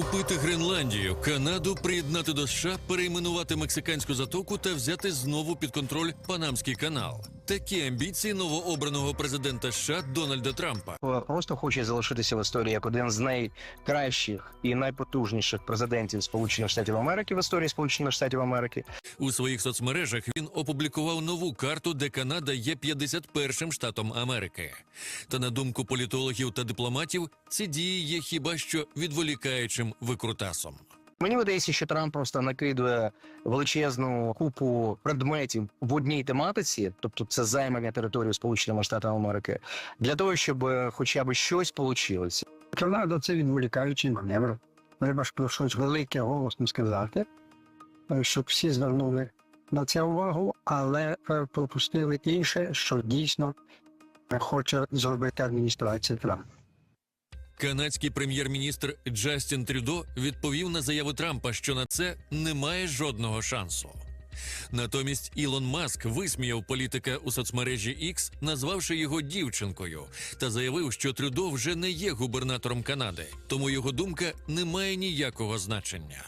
Купити Гренландію, Канаду, приєднати до США, перейменувати мексиканську затоку та взяти знову під контроль Панамський канал. Такі амбіції новообраного президента США Дональда Трампа. просто хоче залишитися в історії як один з найкращих і найпотужніших президентів Сполучених Штатів Америки в історії Сполучених Штатів Америки. У своїх соцмережах він опублікував нову карту, де Канада є 51-м штатом Америки. Та на думку політологів та дипломатів, ці дії є хіба що відволікаючим викрутасом. Мені видається, що Трамп просто накидує величезну купу предметів в одній тематиці, тобто це займання території Сполученими Штатами Америки, для того, щоб е, хоча б щось вийшло. Канада це відволікаючий маневр. Треба ж про щось велике голосно сказати, е, щоб всі звернули на це увагу, але е, пропустили інше, що дійсно хоче зробити адміністрація Трампа. Канадський прем'єр-міністр Джастін Трюдо відповів на заяву Трампа, що на це немає жодного шансу. Натомість Ілон Маск висміяв політика у соцмережі X, назвавши його дівчинкою, та заявив, що Трюдо вже не є губернатором Канади, тому його думка не має ніякого значення.